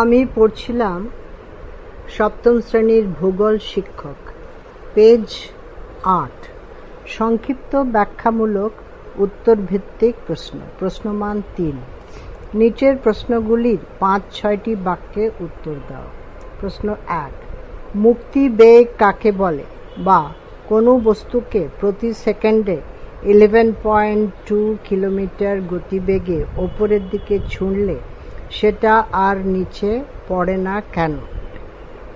আমি পড়ছিলাম সপ্তম শ্রেণির ভূগোল শিক্ষক, পেজ আট, সংক্ষিপ্ত ব্যাখ্যামূলক উত্তরভিত্তিক প্রশ্ন, প্রশ্নমান তিন। নিচের প্রশ্নগুলির পাঁচ, ছয়টি বাক্যে উত্তর দাও। প্রশ্ন এক, মুক্তি বেগ কাকে বলে? বা কোনো বস্তুকে প্রতি সেকেন্ডে ইলেভেন পয়েন্ট টু কিলোমিটার গতিবেগে ওপরের দিকে ছুঁড়লে সেটা আর নিচে পড়ে না কেন?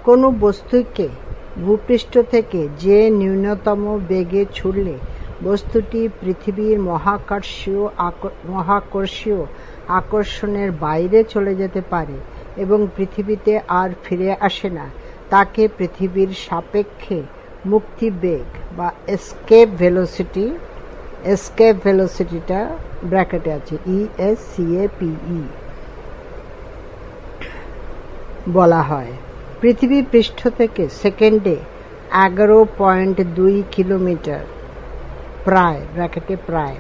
কোনো বস্তুকে ভূপৃষ্ঠ থেকে যে ন্যূনতম বেগে ছুড়লে বস্তুটি পৃথিবীর মহাকর্ষীয় মহাকর্ষীয় আকর্ষণের বাইরে চলে যেতে পারে এবং পৃথিবীতে আর ফিরে আসে না, তাকে পৃথিবীর সাপেক্ষে মুক্তি বেগ বা এসকেপ ভেলোসিটি এসকেপ ভেলোসিটিটা ব্র্যাকেটে আছে ই এস সি এ পিই বলা হয়। পৃথিবী পৃষ্ঠ থেকে সেকেন্ডে এগারো পয়েন্ট দুই কিলোমিটার, প্রায়, ব্র্যাকেটে প্রায়।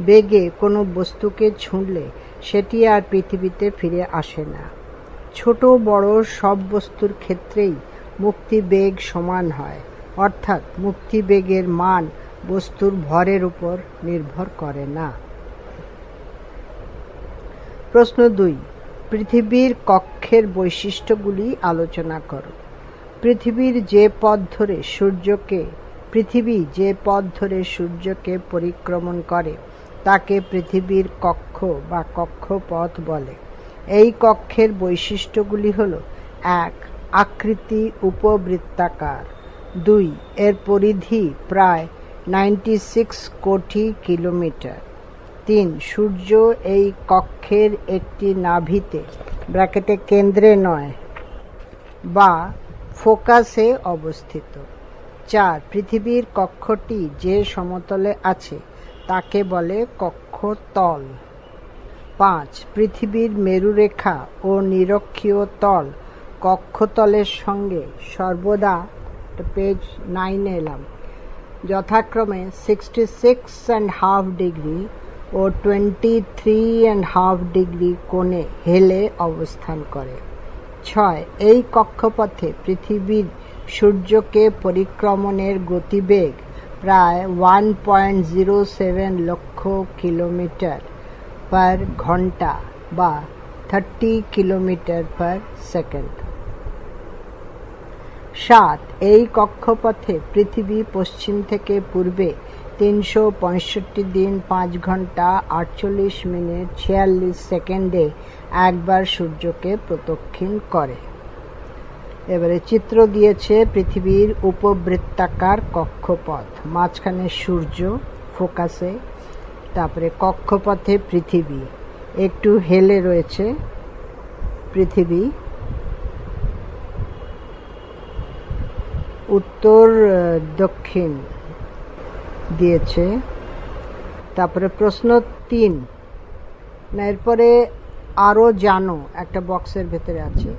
বেগে কোনো বস্তুকে ছুঁড়লে সেটি আর পৃথিবীতে ফিরে আসে না। ছোট, বড় সব বস্তুর ক্ষেত্রেই মুক্তিবেগ সমান হয়, অর্থাৎ মুক্তিবেগের মান বস্তুর ভরের উপর নির্ভর করে না। প্রশ্ন দুই পৃথিবীর কক্ষের বৈশিষ্ট্যগুলি আলোচনা করো। পৃথিবীর যে পথ ধরে সূর্যকে, পৃথিবী যে পথ ধরে সূর্যকে পরিক্রমণ করে, তাকে পৃথিবীর কক্ষ বা কক্ষপথ বলে। এই কক্ষের বৈশিষ্ট্যগুলি হল, এক, আকৃতি উপবৃত্তাকার। দুই, এর পরিধি প্রায় নাইনটি সিক্স কোটি কিলোমিটার। তিন, সূর্য এই কক্ষের একটি নাভিতে, ব্র্যাকেটে কেন্দ্রে নয়, বা ফোকাসে অবস্থিত। চার, পৃথিবীর কক্ষটি যে সমতলে আছে, তাকে বলে কক্ষতল। পাঁচ, পৃথিবীর মেরুরেখা ও নিরক্ষীয় তল কক্ষতলের সঙ্গে সর্বদা পেজ নাইনে এলাম, যথাক্রমে sixty six and half degree O twenty three and half degree কোণে হেলে অবস্থান করে। ছয়, এই কক্ষপথে পৃথিবীর সূর্যকে পরিক্রমণের গতিবেগ প্রায় one point zero seven lakh kilometre per ঘণ্টা বা থার্টি কিলোমিটার পার সেকেন্ড সাত, এই কক্ষপথে পৃথিবী পশ্চিম থেকে পূর্বে তিনশো পঁয়ষট্টি দিন পাঁচ ঘণ্টা আটচল্লিশ মিনিট ছিয়াল্লিশ সেকেন্ডে একবার সূর্যকে প্রদক্ষিণ করে। এবারে চিত্র দিয়েছে পৃথিবীর উপবৃত্তাকার কক্ষপথ। মাঝখানে সূর্য ফোকাসে, তারপরে কক্ষপথে পৃথিবী। একটু হেলে রয়েছে পৃথিবী। উত্তর, দক্ষিণ। দিয়েছে। তারপরে প্রশ্ন তিন। না, এরপরে আরও জানো, একটা বক্সের ভেতরে আছে।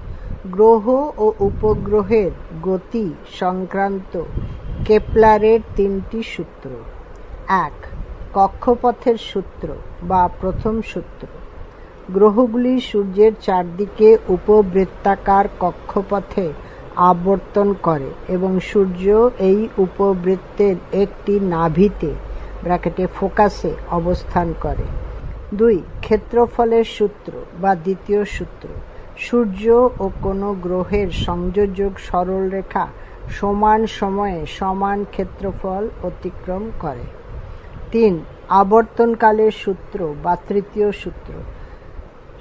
গ্রহ ও উপগ্রহের গতি সংক্রান্ত কেপলারের তিনটি সূত্র। এক, কক্ষপথের সূত্র বা প্রথম সূত্র। গ্রহগুলি সূর্যের চারদিকে উপবৃত্তাকার কক্ষপথে আবর্তন করে এবং সূর্য এই উপবৃত্তের একটি নাভিতে, ব্র্যাকেটে, ফোকাসে অবস্থান করে। দুই, ক্ষেত্রফলের সূত্র বা দ্বিতীয় সূত্র। সূর্য ও কোনো গ্রহের সংযোজক সরলরেখা সমান সময়ে সমান ক্ষেত্রফল অতিক্রম করে। তিন, আবর্তনকালের সূত্র বা তৃতীয় সূত্র।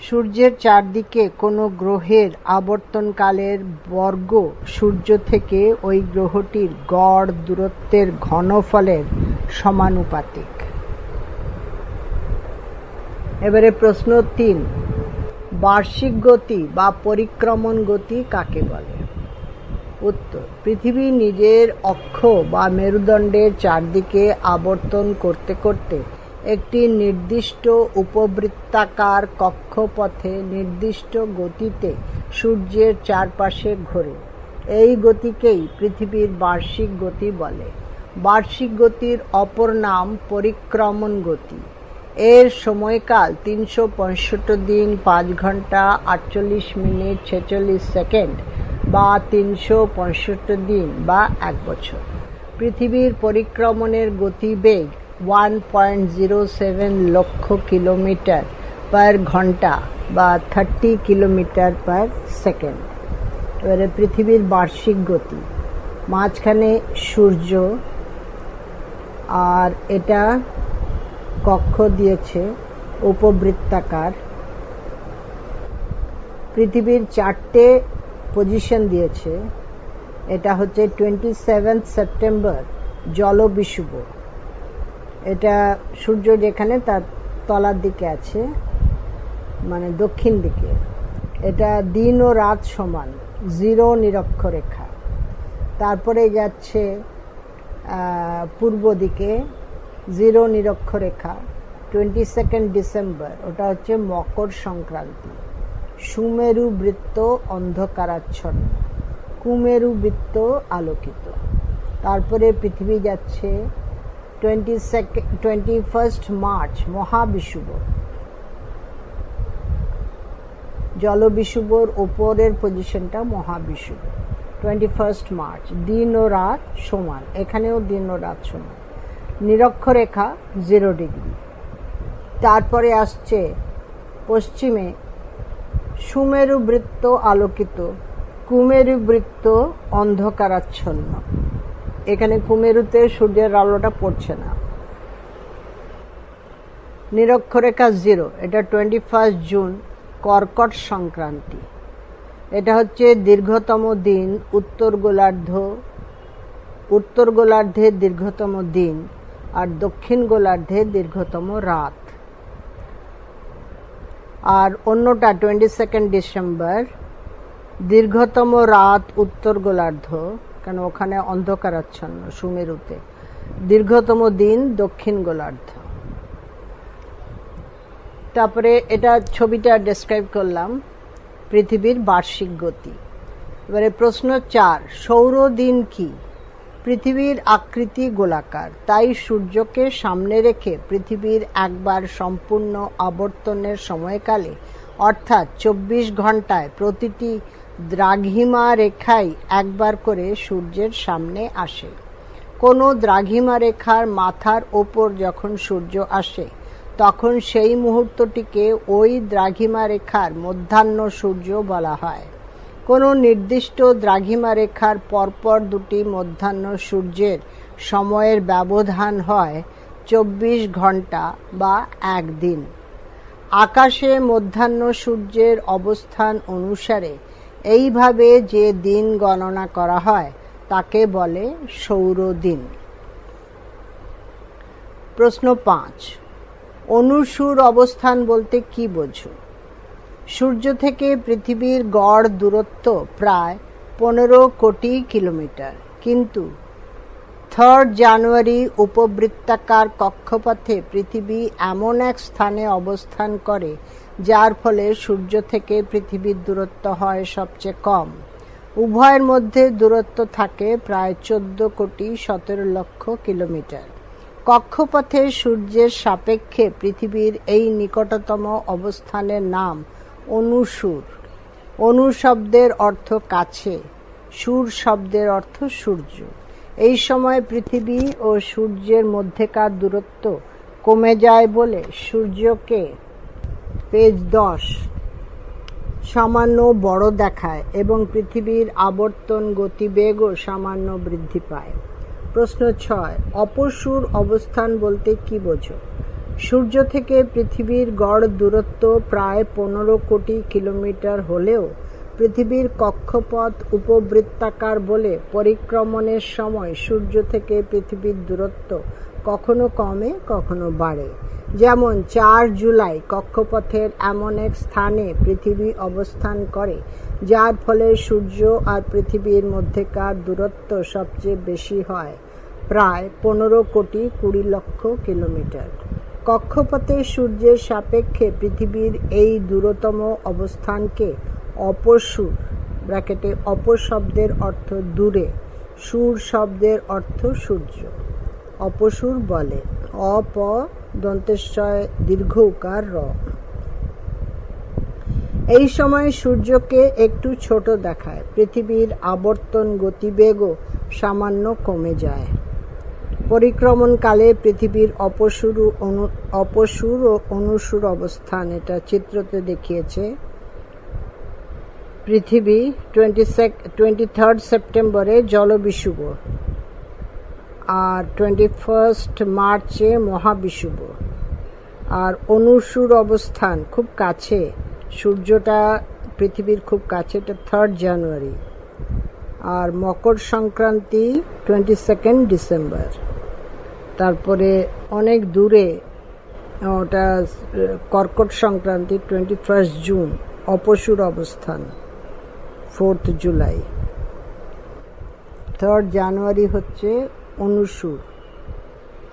সূর্যের চারদিকে কোনো গ্রহের আবর্তনকালের বর্গ সূর্য থেকে ওই গ্রহটির গড় দূরত্বের ঘনফলের সমানুপাতিক। এবারে প্রশ্ন তিন, বার্ষিক গতি বা পরিক্রমণ গতি কাকে বলে? উত্তর, পৃথিবী নিজের অক্ষ বা মেরুদণ্ডের চারদিকে আবর্তন করতে করতে একটি নির্দিষ্ট উপবৃত্তাকার কক্ষপথে নির্দিষ্ট গতিতে সূর্যের চারপাশে ঘোরে। এই গতিকেই পৃথিবীর বার্ষিক গতি বলে। বার্ষিক গতির অপর নাম পরিক্রমণ গতি। এর সময়কাল তিনশো পঁয়ষট্টি দিন, পাঁচ ঘণ্টা, আটচল্লিশ মিনিট, ছেচল্লিশ সেকেন্ড বা তিনশো পঁয়ষট্টি দিন বা এক বছর। পৃথিবীর পরিক্রমণের গতিবেগ one point zero seven lakh kilometre per ঘণ্টা বা থার্টি কিলোমিটার পার সেকেন্ড। এবারে পৃথিবীর বার্ষিক গতি, মাঝখানে সূর্য, আর এটা কক্ষ দিয়েছে উপবৃত্তাকার। পৃথিবীর চারটে পজিশন দিয়েছে, এটা হচ্ছে টোয়েন্টি সেভেন্থ সেপ্টেম্বর জলবিষুব এটা সূর্য যেখানে, তার তলার দিকে আছে মানে দক্ষিণ দিকে। এটা দিন ও রাত সমান, জিরো নিরক্ষরেখা। তারপরে যাচ্ছে পূর্ব দিকে, জিরো নিরক্ষরেখা টোয়েন্টি সেকেন্ড ডিসেম্বর ওটা হচ্ছে মকর সংক্রান্তি। সুমেরু বৃত্ত অন্ধকারাচ্ছন্ন, কুমেরু বৃত্ত আলোকিত। তারপরে পৃথিবী যাচ্ছে টোয়েন্টি টোয়েন্টি ফার্স্ট মার্চ মহাবিষুব জলবিষুবর ওপরের পজিশনটা মহাবিষুব টোয়েন্টি ফার্স্ট মার্চ দিন ও রাত সমান, এখানেও দিন ও রাত সমান। নিরক্ষরেখা জিরো ডিগ্রি তারপরে আসছে পশ্চিমে সুমেরু বৃত্ত আলোকিত কুমেরু বৃত্ত অন্ধকারাচ্ছন্ন। এখানে কুমেরুতে সূর্যের আলোটা পড়ছে না। নিরক্ষরেখা জিরো, এটা টোয়েন্টি ফার্স্ট জুন কর্কট সংক্রান্তি। এটা হচ্ছে দীর্ঘতম দিন, উত্তর গোলার্ধ, উত্তর গোলার্ধের দীর্ঘতম দিন আর দক্ষিণ গোলার্ধের দীর্ঘতম রাত। আর অন্যটা টোয়েন্টি সেকেন্ড ডিসেম্বর দীর্ঘতম রাত, উত্তর গোলার্ধ। কেন ওখানে অন্ধকারাচ্ছন্ন, সুমেরুতে। দীর্ঘতম দিন দক্ষিণ গোলার্ধ। তারপরে এটা ছবিটা ডেসক্রাইব করলাম, পৃথিবীর বার্ষিক গতি। এবারে প্রশ্ন চার, সৌর দিন কি? পৃথিবীর আকৃতি গোলাকার, তাই সূর্যকে সামনে রেখে পৃথিবীর একবার সম্পূর্ণ আবর্তনের সময়কালে, অর্থাৎ চব্বিশ ঘন্টায় প্রতিটি দ্রাঘিমা রেখাই একবার করে সূর্যের সামনে আসে। কোনো দ্রাঘিমা রেখার মাথার ওপর যখন সূর্য আসে, তখন সেই মুহূর্তটিকে ওই দ্রাঘিমা রেখার মধ্যাহ্ন সূর্য বলা হয়। কোনো নির্দিষ্ট দ্রাঘিমা রেখার পরপর দুটি মধ্যাহ্ন সূর্যের সময়ের ব্যবধান হয় চব্বিশ ঘণ্টা বা একদিন। আকাশে মধ্যাহ্ন সূর্যের অবস্থান অনুসারে এইভাবে যে দিন গণনা করা হয়, তাকে বলে সৌর দিন প্রশ্ন পাঁচ, অনুসুর অবস্থান বলতে কি বোঝো? সূর্য থেকে পৃথিবীর গড় দূরত্ব প্রায় পনেরো কোটি কিলোমিটার, কিন্তু থার্ড জানুয়ারি উপবৃত্তাকার কক্ষপথে পৃথিবী এমন এক স্থানে অবস্থান করে যার ফলে সূর্য থেকে পৃথিবীর দূরত্ব হয় সবচেয়ে কম। উভয়ের মধ্যে দূরত্ব থাকে প্রায় চোদ্দ কোটি সতেরো লক্ষ কিলোমিটার। কক্ষপথে সূর্যের সাপেক্ষে পৃথিবীর এই নিকটতম অবস্থানের নাম অনুসুর। অনু শব্দের অর্থ কাছে, সুর শব্দের অর্থ সূর্য। এই সময় পৃথিবী ও সূর্যের মধ্যেকার দূরত্ব কমে যায় বলে সূর্যকে পেজ দশ, সামান্য বড় দেখায় এবং পৃথিবীর আবর্তন গতিবেগও সামান্য বৃদ্ধি পায়। প্রশ্ন ছয়, অপসুর অবস্থান বলতে কি বোঝো? সূর্য থেকে পৃথিবীর গড় দূরত্ব প্রায় পনেরো কোটি কিলোমিটার হলেও পৃথিবীর কক্ষপথ উপবৃত্তাকার বলে পরিক্রমণের সময় সূর্য থেকে পৃথিবীর দূরত্ব কখনো কমে, কখনো বাড়ে। যেমন চার জুলাই কক্ষপথের এমন এক স্থানে পৃথিবী অবস্থান করে, যার ফলে সূর্য আর পৃথিবীর মধ্যেকার দূরত্ব সবচেয়ে বেশি হয়, প্রায় পনেরো কোটি কুড়ি লক্ষ কিলোমিটার। কক্ষপথে সূর্যের সাপেক্ষে পৃথিবীর এই দূরতম অবস্থানকে অপসুর ব্র্যাকেটে অপর শব্দের অর্থ দূরে, সুর শব্দের অর্থ সূর্য। অপসুর বলে অপ দন্তেশ্বয় দীর্ঘ উকার র। এই সময় সূর্যকে একটু ছোট দেখায়, পৃথিবীর আবর্তন গতিবেগও সামান্য কমে যায়। পরিক্রমণকালে পৃথিবীর অপসুর অনু, অপসুর ও অনুসুর অবস্থান, এটা চিত্রতে দেখিয়েছে। পৃথিবী টোয়েন্টি টোয়েন্টি থার্ড সেপ্টেম্বরে জলবিষুব আর টোয়েন্টি ফার্স্ট মার্চে মহাবিষুব। আর অনুসুর অবস্থান খুব কাছে। সূর্যটা পৃথিবীর খুব কাছে, এটা থার্ড জানুয়ারি আর Makar Sankranti twenty second December তারপরে অনেক দূরে, ওটা, কর্কট সংক্রান্তি টোয়েন্টি ফার্স্ট জুন অপসুর অবস্থান ফোর্থ জুলাই থার্ড জানুয়ারি হচ্ছে অনুসুর।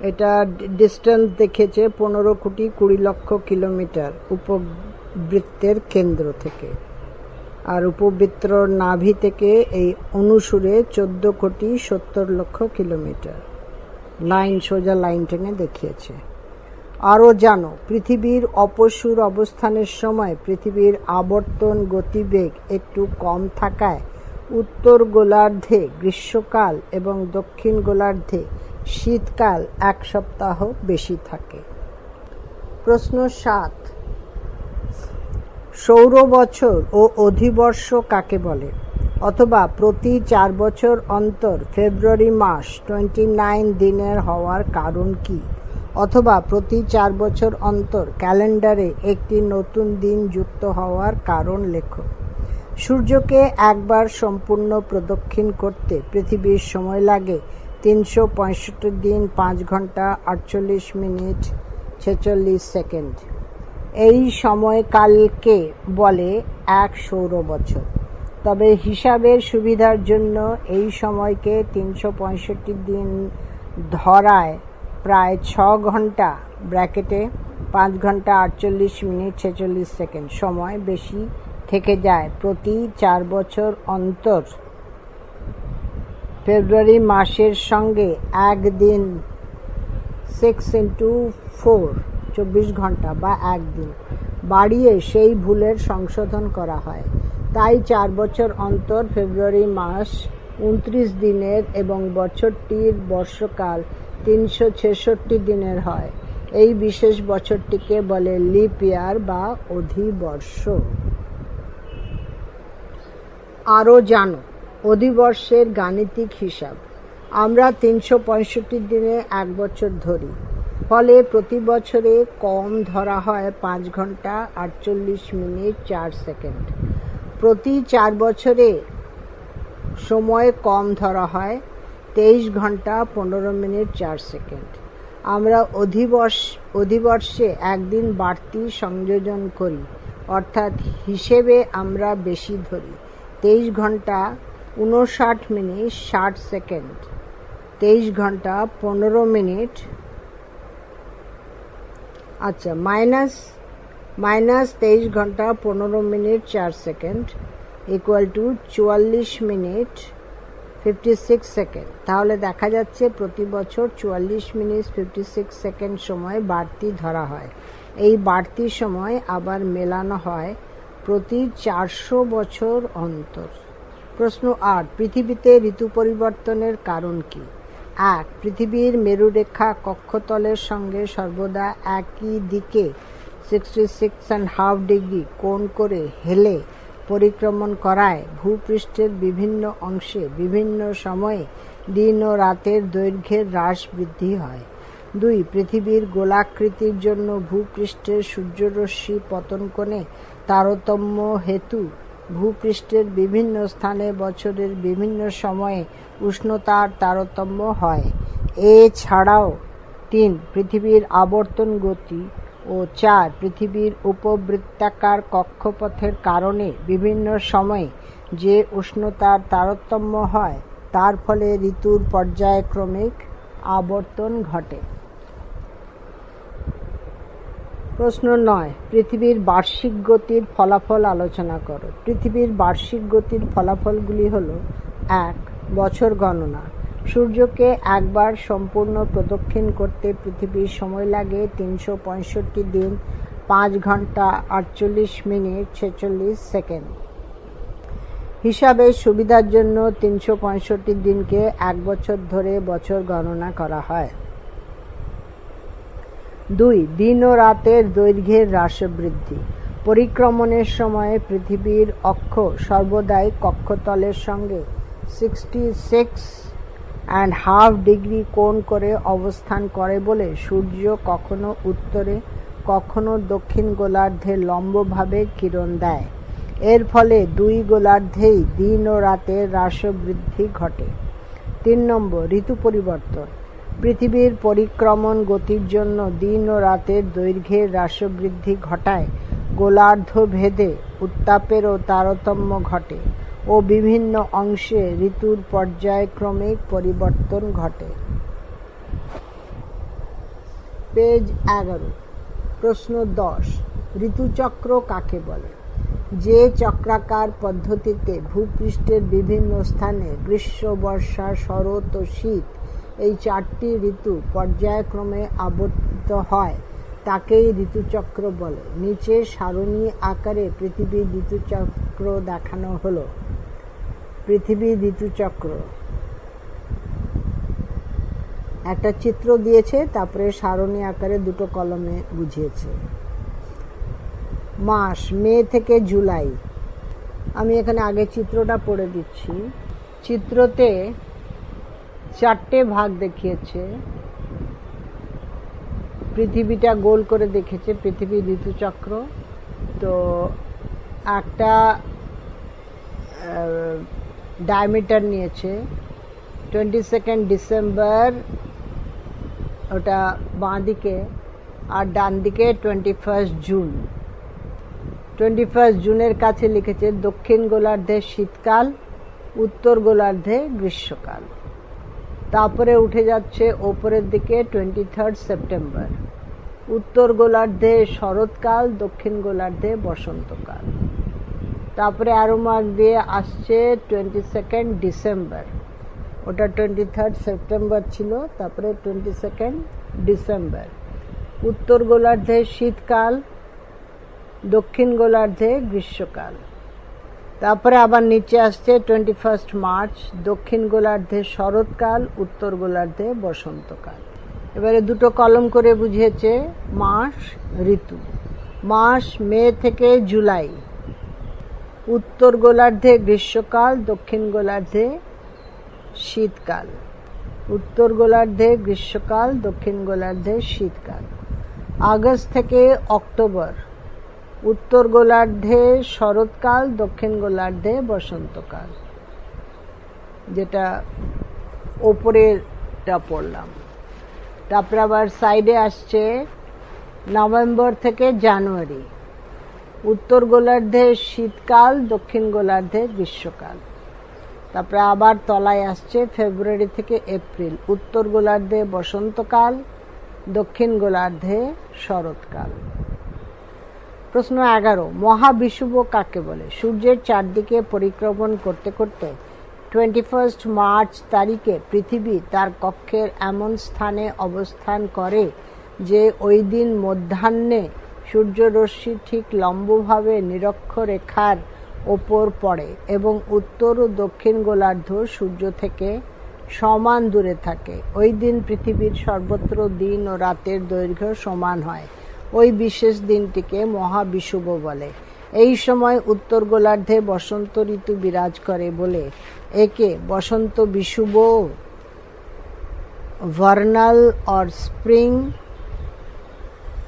এটা ডিস্টেন্স দেখেছে পনেরো কোটি কুড়ি লক্ষ কিলোমিটার উপবৃত্তের কেন্দ্র থেকে। আর উপবৃত্তর নাভি থেকে এই অনুসুরে চোদ্দ কোটি সত্তর লক্ষ কিলোমিটার। লাইন সোজা লাইন টেনে দেখিয়েছে। আরও জানো, পৃথিবীর অপসুর অবস্থানের সময় পৃথিবীর আবর্তন গতিবেগ একটু কম থাকায় উত্তর গোলার্ধে গ্রীষ্মকাল এবং দক্ষিণ গোলার্ধে শীতকাল এক সপ্তাহ বেশি থাকে। প্রশ্ন সাত, সৌর বছর ও অধিবর্ষ কাকে বলে? অথবা প্রতি চার বছর অন্তর ফেব্রুয়ারি মাস টোয়েন্টি নাইন দিনের হওয়ার কারণ কি? অথবা প্রতি চার বছর অন্তর ক্যালেন্ডারে একটি নতুন দিন যুক্ত হওয়ার কারণ লেখো। সূর্যকে একবার সম্পূর্ণ প্রদক্ষিণ করতে পৃথিবীর সময় লাগে তিনশো পঁয়ষট্টি দিন পাঁচ ঘণ্টা আটচল্লিশ মিনিট ছেচল্লিশ সেকেন্ড। এই সময়কালকে বলে এক সৌর বছর। তবে হিসাবের সুবিধার জন্য এই সময়কে তিনশো পঁয়ষট্টি দিন ধরায় প্রায় ছ ঘণ্টা ব্র্যাকেটে পাঁচ ঘণ্টা আটচল্লিশ মিনিট ছেচল্লিশ সেকেন্ড। সময় বেশি থেকে যায় প্রতি চার বছর অন্তর। ফেব্রুয়ারি মাসের সঙ্গে একদিন সিক্স ইন্টু ফোর চব্বিশ ঘণ্টা বা একদিন, বাড়িয়ে সেই ভুলের সংশোধন করা হয়। তাই চার বছর অন্তর ফেব্রুয়ারি মাস উনত্রিশ দিনের এবং বছরটির বর্ষকাল তিনশো ছেষট্টি দিনের হয়। এই বিশেষ বছরটিকে বলে লিপ ইয়ার বা অধিবর্ষ। আরও জানো, অধিবর্ষের গাণিতিক হিসাব। আমরা তিনশো পঁয়ষট্টি দিনে এক বছর ধরি, ফলে প্রতি বছরে কম ধরা হয় পাঁচ ঘণ্টা আটচল্লিশ মিনিট চার সেকেন্ড। প্রতি চার বছরে সময় কম ধরা হয় তেইশ ঘণ্টা পনেরো মিনিট চার সেকেন্ড। আমরা অধিবর্ষ, অধিবর্ষে একদিন বাড়তি সংযোজন করি, অর্থাৎ হিসেবে আমরা বেশি ধরি। তেইশ ঘণ্টা উনষাট মিনিট ষাট সেকেন্ড। তেইশ ঘণ্টা পনেরো মিনিট। আচ্ছা মাইনাস মাইনাস তেইশ ঘণ্টা পনেরো মিনিট চার সেকেন্ড ইকুয়াল টু চুয়াল্লিশ মিনিট ফিফটি সিক্স সেকেন্ড। তাহলে দেখা যাচ্ছে প্রতি বছর চুয়াল্লিশ মিনিট ফিফটি সিক্স সেকেন্ড সময় বাড়তি ধরা হয়। এই বাড়তি সময় আবার মেলানো হয় প্রতি চারশো বছর অন্তর। প্রশ্ন আট, পৃথিবীতে ঋতু পরিবর্তনের কারণ কি? এক, পৃথিবীর মেরুরেখা কক্ষতলের সঙ্গে সর্বদা একই দিকে sixty six and half degree কোণ করে হেলে পরিক্রমণ করায়। ভূপৃষ্ঠের বিভিন্ন অংশে বিভিন্ন সময়ে দিন ও রাতের দৈর্ঘ্যের হ্রাস বৃদ্ধি হয়। দুই, পৃথিবীর গোলাকৃতির জন্য ভূপৃষ্ঠের সূর্যরশ্মি পতন কোণে তারতম্য হেতু, ভূপৃষ্ঠের বিভিন্ন স্থানে বছরের বিভিন্ন সময়ে উষ্ণতার তারতম্য হয়। এছাড়াও তিন, পৃথিবীর আবর্তন গতি ও চার, পৃথিবীর উপবৃত্তাকার কক্ষপথের কারণে বিভিন্ন সময়ে যে উষ্ণতার তারতম্য হয়, তার ফলে ঋতুর পর্যায়ক্রমিক আবর্তন ঘটে। প্রশ্ন নয়, পৃথিবীর বার্ষিক গতির ফলাফল আলোচনা করো। পৃথিবীর বার্ষিক গতির ফলাফলগুলি হল, এক, বছর গণনা। সূর্যকে একবার সম্পূর্ণ প্রদক্ষিণ করতে পৃথিবীর সময় লাগে তিনশো পঁয়ষট্টি দিন, পাঁচ ঘণ্টা আটচল্লিশ মিনিট ছেচল্লিশ সেকেন্ড। হিসাবে সুবিধার জন্য তিনশো পঁয়ষট্টি দিনকে এক বছর ধরে বছর গণনা করা হয়। দুই, দিন ও রাতের দৈর্ঘ্যের হ্রাসবৃদ্ধি। পরিক্রমণের সময় পৃথিবীর অক্ষ সর্বদাই কক্ষতলের সঙ্গে sixty six and half degree কোণ করে অবস্থান করে বলে সূর্য কখনো উত্তরে, কখনো দক্ষিণ গোলার্ধে লম্বভাবে কিরণ দেয়। এর ফলে দুই গোলার্ধেই দিন ও রাতের হ্রাসবৃদ্ধি ঘটে। তিন নম্বর, ঋতু পরিবর্তন। পৃথিবীর পরিক্রমণ গতির জন্য দিন ও রাতের দৈর্ঘ্যের হ্রাসবৃদ্ধি ঘটায় গোলার্ধ ভেদে উত্তাপেরও তারতম্য ঘটে ও বিভিন্ন অংশে ঋতুর পর্যায়ক্রমিক পরিবর্তন ঘটে। পেজ এগারো। প্রশ্ন দশ। ঋতুচক্র কাকে বলে? যে চক্রাকার পদ্ধতিতে ভূপৃষ্ঠের বিভিন্ন স্থানে গ্রীষ্ম, বর্ষা, শরৎ ও শীত এই চারটি ঋতু পর্যায়ক্রমে আবর্তিত হয়, তাকেই ঋতুচক্র বলে। নিচে সারণী আকারে পৃথিবীর ঋতুচক্র দেখানো হলো। পৃথিবী ঋতুচক্র। একটা চিত্র দিয়েছে, তারপরে সারণী আকারে দুটো কলমে বুঝিয়েছে। মাস, মে থেকে জুলাই। আমি এখানে আগে চিত্রটা পড়ে দিচ্ছি। চিত্রতে চারটে ভাগ দেখিয়েছে। পৃথিবীটা গোল করে দেখেছে, পৃথিবী ঋতুচক্র। তো একটা ডায়ামিটার নিয়েছে। টোয়েন্টি সেকেন্ড ডিসেম্বর ওটা বাঁ দিকে আর ডান দিকে twenty first June twenty first জুনের কাছে লিখেছে, দক্ষিণ গোলার্ধে শীতকাল, উত্তর গোলার্ধে গ্রীষ্মকাল। তারপরে উঠে যাচ্ছে ওপরের দিকে টোয়েন্টি থার্ড সেপ্টেম্বর উত্তর গোলার্ধে শরৎকাল, দক্ষিণ গোলার্ধে বসন্তকাল। তারপরে আরও মার্ক দিয়ে আসছে টোয়েন্টি সেকেন্ড ডিসেম্বর ওটা টোয়েন্টি থার্ড সেপ্টেম্বর ছিল, তারপরে টোয়েন্টি সেকেন্ড ডিসেম্বর উত্তর গোলার্ধে শীতকাল, দক্ষিণ গোলার্ধে গ্রীষ্মকাল। তারপরে আবার নিচে আসছে টোয়েন্টি ফার্স্ট মার্চ দক্ষিণ গোলার্ধে শরৎকাল, উত্তর গোলার্ধে বসন্তকাল। এবারে দুটো কলম করে বুঝিয়েছে মাস, ঋতু। মাস, মে থেকে জুলাই। উত্তর গোলার্ধে গ্রীষ্মকাল, দক্ষিণ গোলার্ধে শীতকাল। উত্তর গোলার্ধে গ্রীষ্মকাল, দক্ষিণ গোলার্ধে শীতকাল। আগস্ট থেকে অক্টোবর। উত্তর গোলার্ধে শরৎকাল, দক্ষিণ গোলার্ধে বসন্তকাল, যেটা ওপরেরটা পড়লাম। তারপরে আবার সাইডে আসছে নভেম্বর থেকে জানুয়ারি। উত্তর গোলার্ধে শীতকাল, দক্ষিণ গোলার্ধে গ্রীষ্মকাল। তারপরে আবার তলায় আসছে ফেব্রুয়ারি থেকে এপ্রিল। উত্তর গোলার্ধে বসন্তকাল, দক্ষিণ গোলার্ধে শরৎকাল। প্রশ্ন এগারো, মহাবিষুব কাকে বলে? সূর্যের চারদিকে পরিক্রমণ করতে করতে টোয়েন্টি ফার্স্ট মার্চ তারিখে পৃথিবী তার কক্ষের এমন স্থানে অবস্থান করে যে ওই দিন মধ্যাহ্নে সূর্যরশ্মি ঠিক লম্বভাবে নিরক্ষরেখার ওপর পড়ে এবং উত্তর ও দক্ষিণ গোলার্ধ সূর্য থেকে সমান দূরে থাকে। ওই দিন পৃথিবীর সর্বত্র দিন ও রাতের দৈর্ঘ্য সমান হয়। ওই বিশেষ দিনটিকে মহাবিষুব বলে। এই সময় উত্তর গোলার্ধে বসন্ত ঋতু বিরাজ করে বলে, একে বসন্ত বিষুব vernal or spring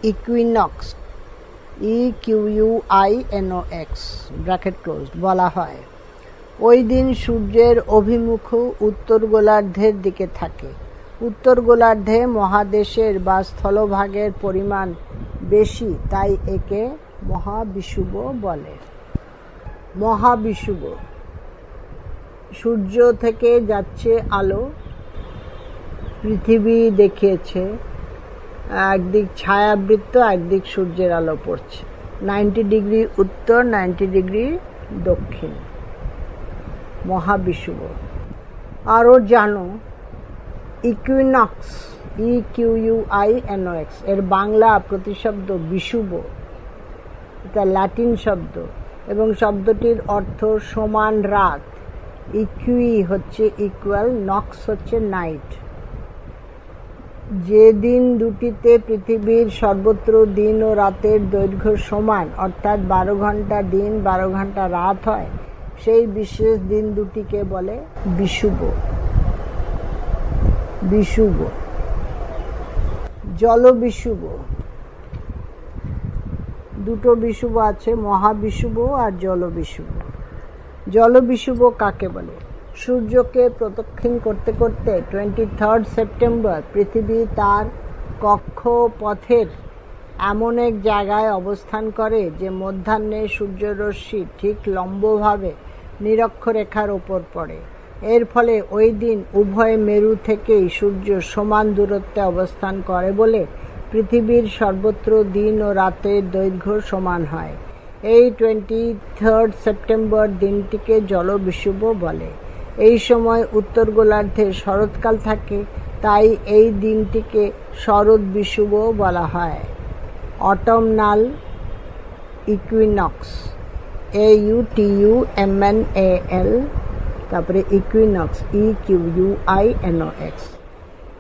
equinox E Q U I N O X bracket close বলা হয়। ওই দিন সূর্যের অভিমুখ উত্তর গোলার্ধের দিকে থাকে। উত্তর গোলার্ধে মহাদেশের বা স্থলভাগের পরিমাণ বেশি, তাই একে মহাবিষুব বলে। মহাবিষুব। সূর্য থেকে যাচ্ছে আলো, পৃথিবী দেখিয়েছে, একদিক ছায়াবৃত্ত, একদিক সূর্যের আলো পড়ছে। নাইনটি ডিগ্রি উত্তর, নাইনটি ডিগ্রি দক্ষিণ। মহাবিষুব। আরও জানো equinox E Q U I N O X এর বাংলা প্রতিশব্দ বিষুব এটা ল্যাটিন শব্দ, এবং শব্দটির অর্থ সমান রাত। ইকুই হচ্ছে ইকুয়াল নক্স হচ্ছে নাইট যে দিন দুটিতে পৃথিবীর সর্বত্র দিন ও রাতের দৈর্ঘ্য সমান, অর্থাৎ বারো ঘণ্টা দিন, বারো ঘণ্টা রাত হয়, সেই বিশেষ দিন দুটিকে বলে বিষুব বিষুব জলবিষুব দুটো বিষুব আছে মহাবিষুব আর জলবিষুব জলবিষুব কাকে বলে? সূর্যকে প্রদক্ষিণ করতে করতে টোয়েন্টি থার্ড সেপ্টেম্বর পৃথিবী তার কক্ষপথের এমন এক জায়গায় অবস্থান করে যে মধ্যাহ্নে সূর্যরশ্মি ঠিক লম্বভাবে নিরক্ষরেখার ওপর পড়ে। এর ফলে ওই দিন উভয় মেরু থেকেই সূর্য সমান দূরত্বে অবস্থান করে বলে পৃথিবীর সর্বত্র দিন ও রাতের দৈর্ঘ্য সমান হয়। এই টোয়েন্টি থার্ড সেপ্টেম্বর দিনটিকে জলবিষুব বলে। এই সময় উত্তর গোলার্ধে শরৎকাল থাকে, তাই এই দিনটিকে শরৎ বিষুব বলা হয়। Autumnal equinox A U T U M N A L তারপরে equinox E Q U I N O X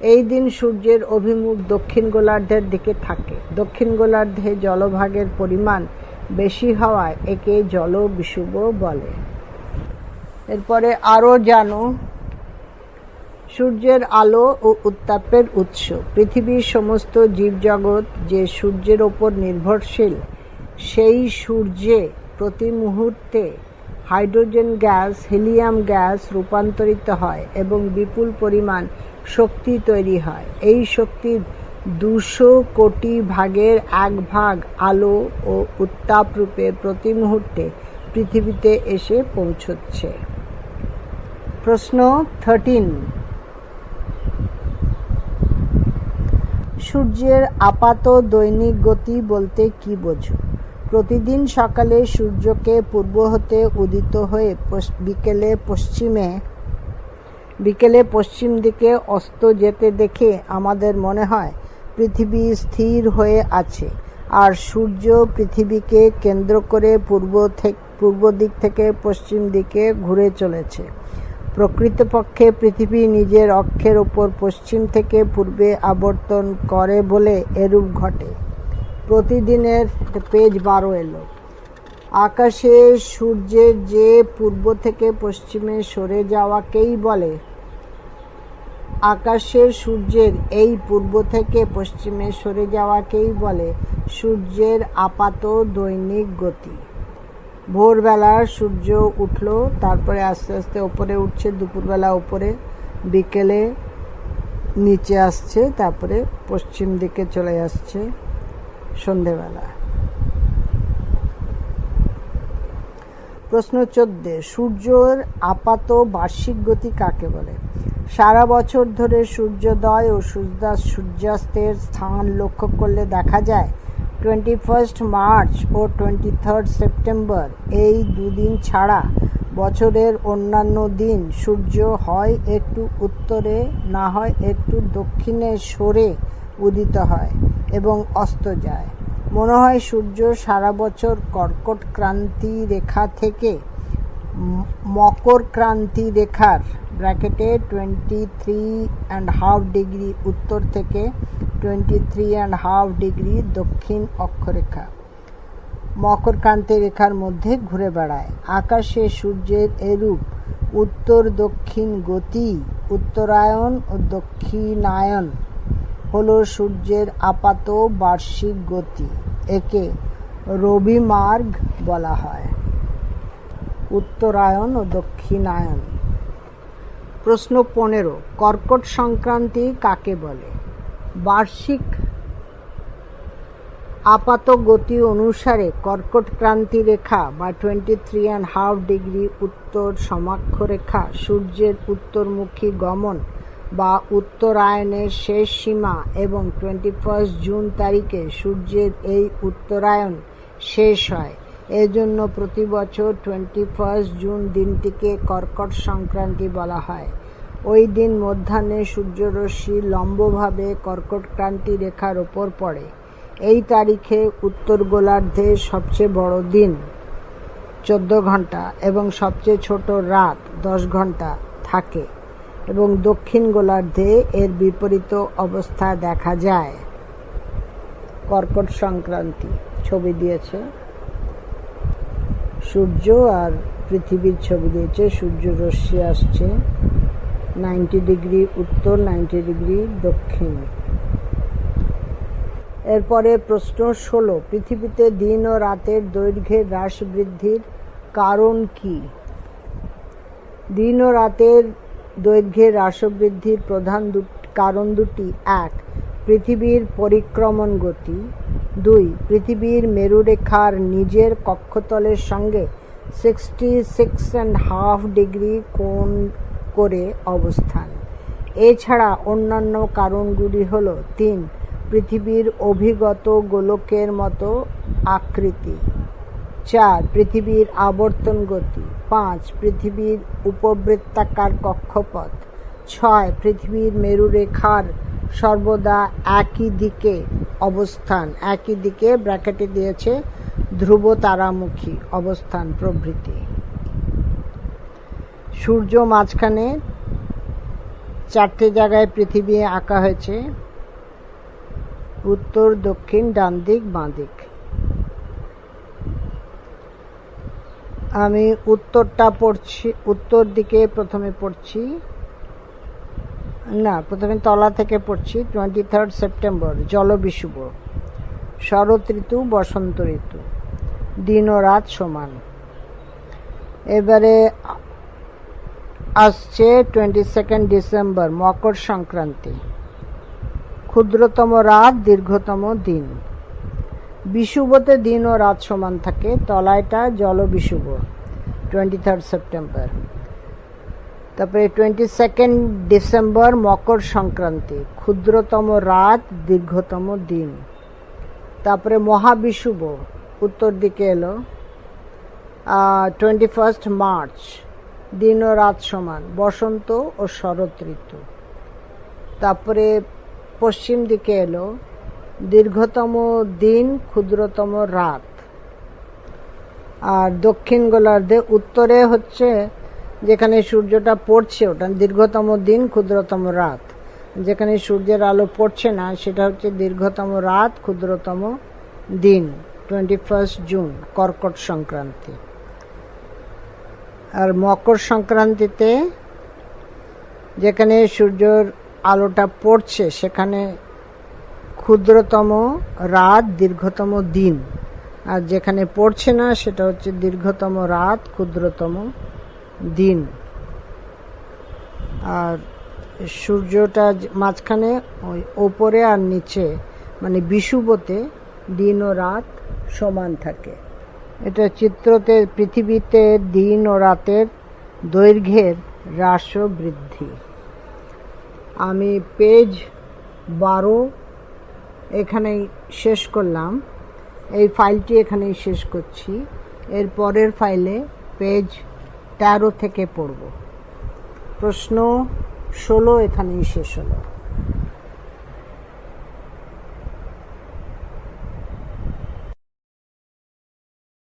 এই দিন সূর্যের অভিমুখ দক্ষিণ গোলার্ধের দিকে থাকে। দক্ষিণ গোলার্ধে জলভাগের পরিমাণ বেশি হওয়ায় একে জল বিষুব বলে। এরপরে আরও জানো, সূর্যের আলো ও উত্তাপের উৎস। পৃথিবীর সমস্ত জীবজগৎ যে সূর্যের ওপর নির্ভরশীল, সেই সূর্যে প্রতি মুহূর্তে হাইড্রোজেন গ্যাস, হিলিয়াম গ্যাস রূপান্তরিত হয় এবং বিপুল পরিমাণ শক্তি তৈরি হয়। এই শক্তির দুশো কোটি ভাগের এক ভাগ আলো ও উত্তাপ রূপে প্রতি মুহূর্তে পৃথিবীতে এসে পৌঁছচ্ছে। প্রশ্ন থার্টিন সূর্যের আপাত দৈনিক গতি বলতে কি বোঝো? প্রতিদিন সকালে সূর্যকে পূর্ব হতে উদিত হয়ে বিকেলে পশ্চিমে, বিকেলে পশ্চিম দিকে অস্ত যেতে দেখে আমাদের মনে হয় পৃথিবী স্থির হয়ে আছে। আর সূর্য পৃথিবীকে কেন্দ্র করে পূর্ব থেকে পূর্ব দিক থেকে পশ্চিম দিকে ঘুরে চলেছে। প্রকৃতপক্ষে পৃথিবী নিজের অক্ষের ওপর পশ্চিম থেকে পূর্বে আবর্তন করে বলে এরূপ ঘটে। প্রতিদিনের পেজ বারো এলো। আকাশে সূর্যের যে পূর্ব থেকে পশ্চিমে সরে যাওয়াকেই বলে। আকাশের সূর্যের এই পূর্ব থেকে পশ্চিমে সরে যাওয়াকেই বলে সূর্যের আপাত দৈনিক গতি। ভোরবেলা সূর্য উঠল, তারপরে আস্তে আস্তে ওপরে উঠছে, দুপুরবেলা ওপরে, বিকেলে নিচে আসছে, তারপরে পশ্চিম দিকে চলে আসছে। সন্ধেবেলা। প্রশ্ন চোদ্দে, সূর্যর আপাত বার্ষিক গতি কাকে বলে? সারা বছর ধরে সূর্যোদয় ও সূর্যাস্ত সূর্যাস্তের স্থান লক্ষ্য করলে দেখা যায় টোয়েন্টি ফার্স্ট মার্চ ও টোয়েন্টি থার্ড সেপ্টেম্বর এই দুদিন ছাড়া বছরের অন্যান্য দিন সূর্য হয় একটু উত্তরে, না হয় একটু দক্ষিণে সরে উদিত হয় এবং অস্ত যায়। মনে হয় সূর্য সারা বছর কর্কট ক্রান্তি রেখা থেকে মকর ক্রান্তি রেখার ব্র্যাকেটে twenty three and half degree উত্তর থেকে twenty three and half degree দক্ষিণ অক্ষরেখা মকর ক্রান্তি রেখার মধ্যে ঘুরে বেড়ায়। আকাশে সূর্যের এরূপ উত্তর দক্ষিণ গতি, উত্তরায়ণ ও দক্ষিণায়ন হলো সূর্যের আপাত বার্ষিক গতি, একে রবিমার্গ বলা হয়। উত্তরায়ণ ও দক্ষিণায়ন প্রশ্ন পনেরো, কর্কট সংক্রান্তি কাকে বলে? বার্ষিক আপাত গতি অনুসারে কর্কট ক্রান্তি রেখা বা twenty three and half degree উত্তর সমাক্ষ রেখা সূর্যের উত্তরমুখী গমন বা উত্তরায়ণের শেষ সীমা এবং টোয়েন্টি ফার্স্ট জুন তারিখে সূর্যের এই উত্তরায়ণ শেষ হয়। এজন্য প্রতি বছর টোয়েন্টি ফার্স্ট জুন দিনটিকে কর্কট সংক্রান্তি বলা হয়। ওই দিন মধ্যাহ্নে সূর্যরশ্মি লম্বভাবে কর্কটক্রান্তি রেখার ওপর পড়ে। এই তারিখে উত্তর গোলার্ধে সবচেয়ে বড় দিন, চোদ্দ ঘণ্টা এবং সবচেয়ে ছোট রাত, দশ ঘণ্টা থাকে। এবং দক্ষিণ গোলার্ধে এর বিপরীত অবস্থা দেখা যায়। কর্কট সংক্রান্তি, ছবি দিয়েছে। সূর্য আর পৃথিবীর ছবি দিয়েছে। সূর্য রশ্মি আসছে। নাইনটি ডিগ্রি উত্তর, নাইনটি ডিগ্রি দক্ষিণ। এরপরে প্রশ্ন ষোলো, পৃথিবীতে দিন ও রাতের দৈর্ঘ্যের হ্রাস বৃদ্ধির কারণ কি? দিন ও রাতের দৈর্ঘ্যের হ্রাসবৃদ্ধির প্রধান দু- কারণ দুটি। এক, পৃথিবীর পরিক্রমণ গতি। দুই, পৃথিবীর মেরুরেখার নিজের কক্ষতলের সঙ্গে sixty six and half degree কোণ করে অবস্থান। এছাড়া অন্যান্য কারণগুলি হল, তিন, পৃথিবীর অভিগত গোলকের মতো আকৃতি। চার, পৃথিবীর আবর্তন গতি। পাঁচ, পৃথিবীর উপবৃত্তাকার কক্ষপথ। ছয়, পৃথিবীর মেরুরেখার সর্বদা একই দিকে অবস্থান। একই দিকে ব্র্যাকেটে দিয়েছে ধ্রুব তারামুখী অবস্থান প্রভৃতি। সূর্য মাঝখানে চারটে জায়গায় পৃথিবী আঁকা হয়েছে। উত্তর, দক্ষিণ, ডান দিক, বাঁ দিক। আমি উত্তরটা পড়ছি, উত্তর দিকে প্রথমে পড়ছি। না, প্রথমে তলা থেকে পড়ছি টোয়েন্টি থার্ড সেপ্টেম্বর জলবিষুব শরৎ ঋতু, বসন্ত ঋতু। দিন ও রাত সমান। এবারে আসছে টোয়েন্টি সেকেন্ড ডিসেম্বর মকর সংক্রান্তি। ক্ষুদ্রতম রাত, দীর্ঘতম দিন। বিষুবতে দিন ও রাত সমান থাকে, তলায়টা জল বিষুব টোয়েন্টি থার্ড সেপ্টেম্বর তারপরে টোয়েন্টি সেকেন্ড ডিসেম্বর মকর সংক্রান্তি, ক্ষুদ্রতম রাত, দীর্ঘতম দিন। তারপরে মহাবিষুব উত্তর দিকে এলো টোয়েন্টি ফার্স্ট মার্চ দিন ও রাত সমান, বসন্ত ও শরৎ ঋতু। তারপরে পশ্চিম দিকে এলো দীর্ঘতম দিন, ক্ষুদ্রতম রাত। আর দক্ষিণ গোলার্ধে উত্তরে হচ্ছে যেখানে সূর্যটা পড়ছে, ওটা দীর্ঘতম দিন, ক্ষুদ্রতম রাত। যেখানে সূর্যের আলো পড়ছে না, সেটা হচ্ছে দীর্ঘতম রাত, ক্ষুদ্রতম দিন টোয়েন্টি ফার্স্ট জুন কর্কট সংক্রান্তি। আর মকর সংক্রান্তিতে যেখানে সূর্যর আলোটা পড়ছে, সেখানে ক্ষুদ্রতম রাত, দীর্ঘতম দিন। আর যেখানে পড়ছে না, সেটা হচ্ছে দীর্ঘতম রাত, ক্ষুদ্রতম দিন। আর সূর্যটা মাঝখানে, ওই ওপরে আর নিচে মানে বিষুবতে দিন ও রাত সমান থাকে। এটা চিত্রতে পৃথিবীতে দিন ও রাতের দৈর্ঘ্যের হ্রাস বৃদ্ধি। আমি পেজ বারো এখানেই শেষ করলাম। এই ফাইলটি এখানেই শেষ করছি। এর পরের ফাইলে পেজ তেরো থেকে পড়ব। প্রশ্ন ষোলো এখানেই শেষ হলো।